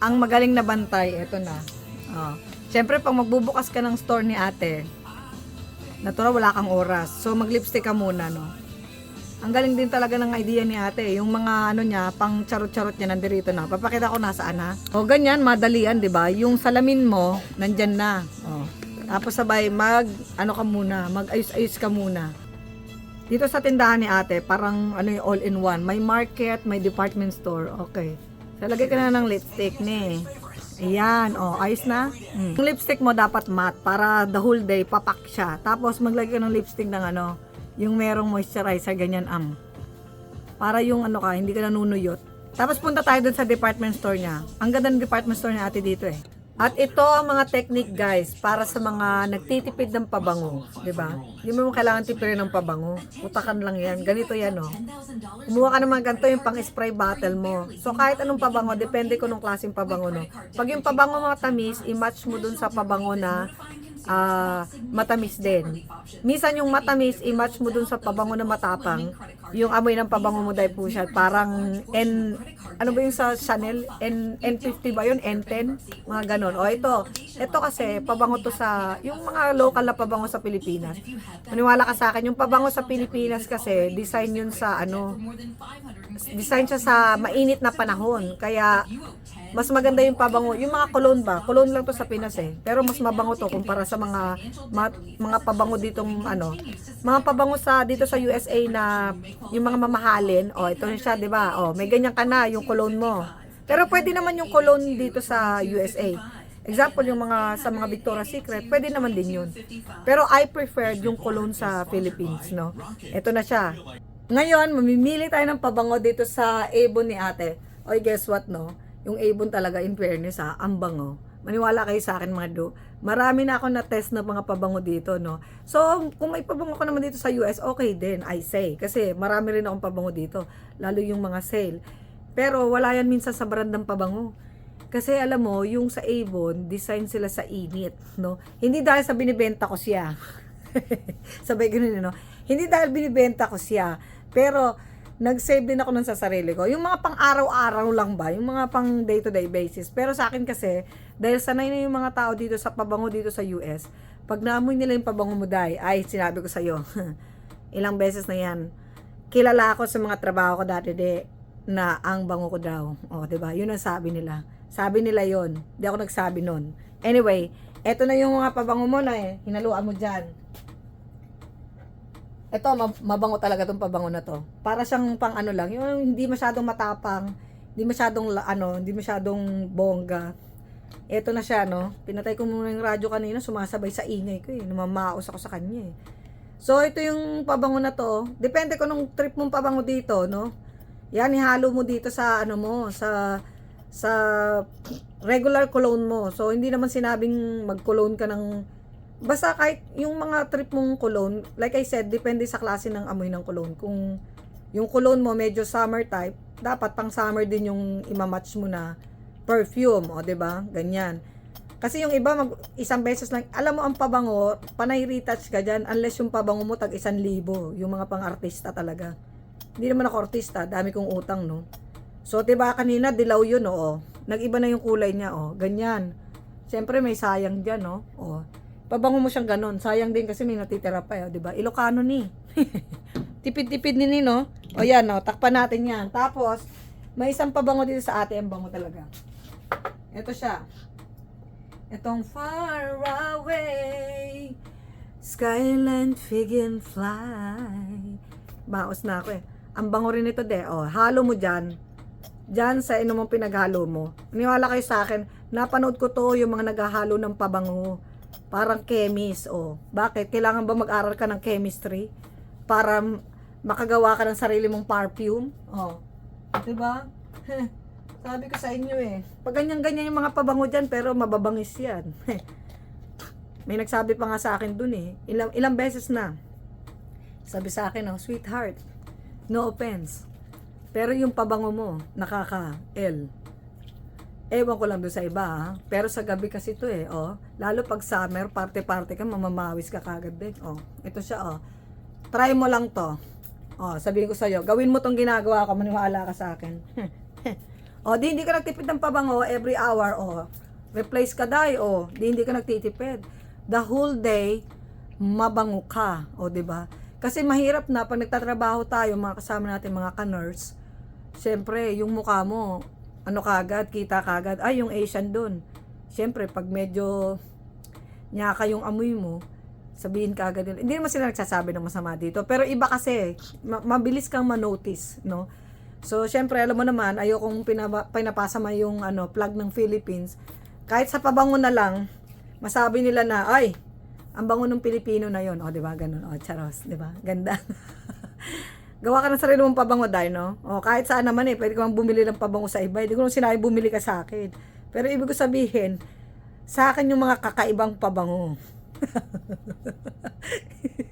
ang magaling na bantay, eto na. Oh. Siyempre, pag magbubukas ka ng store ni ate, natural wala kang oras. So, mag-lipstick ka muna, no? Ang galing din talaga ng idea ni ate. Yung mga ano niya, pang charot-charot niya nandirito na. Papakita ko nasaan ha. O ganyan, madalian, di ba? Yung salamin mo, nandyan na. O. Tapos sabay, mag, ano ka muna, mag-ayos-ayos ka muna. Dito sa tindahan ni ate, parang ano yung all-in-one. May market, may department store. Okay. So, lagay ka na ng lipstick ni. Ayan, oh, ayos na. Mm. Yung lipstick mo dapat matte para the whole day papak siya. Tapos maglagay ka ng lipstick ng ano, yung merong moisturizer, ganyan am. Para yung ano ka, hindi ka nanunuyot. Tapos punta tayo dun sa department store niya. Ang ganda ng department store niya ate dito eh. At ito ang mga technique guys para sa mga nagtitipid ng pabango, 'di ba? Hindi mo kailangan tipirin ng pabango. Utakan lang 'yan. Ganito 'yan, oh. Kumuha ka naman ganito yung pang-spray bottle mo. So kahit anong pabango, depende kung anong klaseng pabango no. Pag yung pabango matamis, i-match mo dun sa pabango na ah, matamis din. Minsan yung matamis, i-match mo dun sa pabango na matapang. Yung amoy ng pabango mo dahil po siya. Parang N, ano ba yung sa Chanel? N, N50 ba yun? N10? Mga ganon. O ito, ito kasi pabango to sa, yung mga local na pabango sa Pilipinas. Maniwala ka sa akin, yung pabango sa Pilipinas kasi, design yun sa ano, design siya sa mainit na panahon. Kaya, mas maganda yung pabango. Yung mga cologne ba? Cologne lang to sa Pinas eh. Pero mas mabango to kumpara sa mga mga, mga pabango ditong ano. Mga pabango sa dito sa USA na yung mga mamahalin. Oh, ito siya, 'di ba? Oh, may ganyan ka na yung cologne mo. Pero pwede naman yung cologne dito sa USA. Example, yung mga sa mga Victoria's Secret, pwede naman din yun. Pero I prefer yung cologne sa Philippines, no? Ito na siya. Ngayon, mamimili tayo ng pabango dito sa Avon ni ate. Oy, guess what, no? Yung Avon talaga, in fairness ha, ang bango. Maniwala kayo sa akin mga do. Marami na ako na-test na mga pabango dito, no? So, kung may pabango ka naman dito sa US, okay din, I say. Kasi marami rin akong pabango dito. Lalo yung mga sale. Pero wala yan minsan sa brandang pabango. Kasi alam mo, yung sa Avon, design sila sa init, no? Hindi dahil sa binibenta ko siya. Sabay ganun, no? Hindi dahil binibenta ko siya, pero nag-save din ako nun sa sarili ko. Yung mga pang araw-araw lang ba? Yung mga pang day-to-day basis. Pero sa akin kasi, dahil sanay na yung mga tao dito sa pabango dito sa US, pag naamoy nila yung pabango mo dahil, ay, sinabi ko sa'yo, ilang beses na yan, kilala ako sa mga trabaho ko dati de, na ang bango ko daw. O, oh, ba? Yun ang sabi nila. Sabi nila 'yon. Hindi ako nagsabi noon. Anyway, eto na yung mga pabango mo na eh. Hinaluan mo diyan. Ito, mab- mabango talaga tong pabango na to. Para siyang pang ano lang, yung hindi masyadong matapang, hindi masyadong ano, hindi masyadong bongga. Ito na siya, no? Pinatay ko muna yung radyo kanina, sumasabay sa ingay ko eh. Namamaos ako sa kanya eh. So, ito yung pabango na to. Depende kung nung trip mong pabango dito, no? Yan, ihalo mo dito sa ano mo, sa sa regular cologne mo. So, hindi naman sinabing mag-cologne ka ng basta kahit yung mga trip mong cologne, like I said, depende sa klase ng amoy ng cologne. Kung yung cologne mo medyo summer type, dapat pang summer din yung imamatch mo na perfume, o 'di ba? Ganyan. Kasi yung iba mag isang beses lang, alam mo ang pabango, panay retouch ka diyan unless yung pabango mo tag isang libo, yung mga pang-artista talaga. Hindi naman ako artista, dami kong utang, no. So, 'di ba kanina dilaw 'yun, oo. Nag-iba na yung kulay niya, oh. Ganyan. Siyempre may sayang diyan, no. Oh. Pabango mo siyang ganon. Sayang din kasi may natitira pa, eh, 'di ba? Ilocano ni. Tipid-tipid ni no. O yan, no. Takpan natin 'yan. Tapos may isang pabango dito sa ate, ang bango talaga. Ito siya. Itong far away Skyline fig and fly Baos na ako eh Ang bango rin ito de oh, Halo mo dyan Dyan sa inumang pinaghalo mo Niwala kayo sa akin Napanood ko to yung mga naghahalo ng pabango Parang chemist oh. Bakit? Kailangan ba mag-aral ka ng chemistry? Para makagawa ka ng sarili mong perfume? Oh. Diba? Sabi ko sa inyo eh. Pag ganyan-ganyan yung mga pabango dyan, pero mababangis yan. May nagsabi pa nga sa akin dun eh. Ilang, ilang beses na. Sabi sa akin, oh, sweetheart, no offense. Pero yung pabango mo, nakaka-L. Ewan ko lang doon sa iba ha. Pero sa gabi kasi to eh, oh. Lalo pag summer, parte-parte ka, mamamawis ka kagad din. Oh, ito siya, oh. Try mo lang to. Oh, sabihin ko sa'yo, gawin mo tong ginagawa ko, maniwala ka sa akin. O, di hindi ka nagtipid ng pabango every hour, o. Replace ka dai, o. Di hindi ka nagtitipid. The whole day, mabango ka, o, di ba? Kasi mahirap na pag nagtatrabaho tayo, mga kasama natin, mga ka-nurse, Siyempre, yung mukha mo, ano kagad, kita kagad, ay, yung Asian dun. Siyempre, pag medyo nyaka yung amoy mo, sabihin ka agad nila. Hindi naman sila nagsasabi ng masama dito. Pero iba kasi, ma- mabilis kang manotice, no? So, syempre, alam mo naman, ayokong pinaba- pinapasa mo yung ano, plug ng Philippines. Kahit sa pabango na lang, masabi nila na, ay, ang bango ng Pilipino na yon O, di ba? Ganun. O, charos. Di ba? Ganda. Gawa ka ng sarili mong pabango, Day, no? O, kahit saan naman eh, pwede ka bumili ng pabango sa iba. Hindi ko nung sinabi bumili ka sa akin. Pero ibig ko sabihin, sa akin yung mga kakaibang pabango.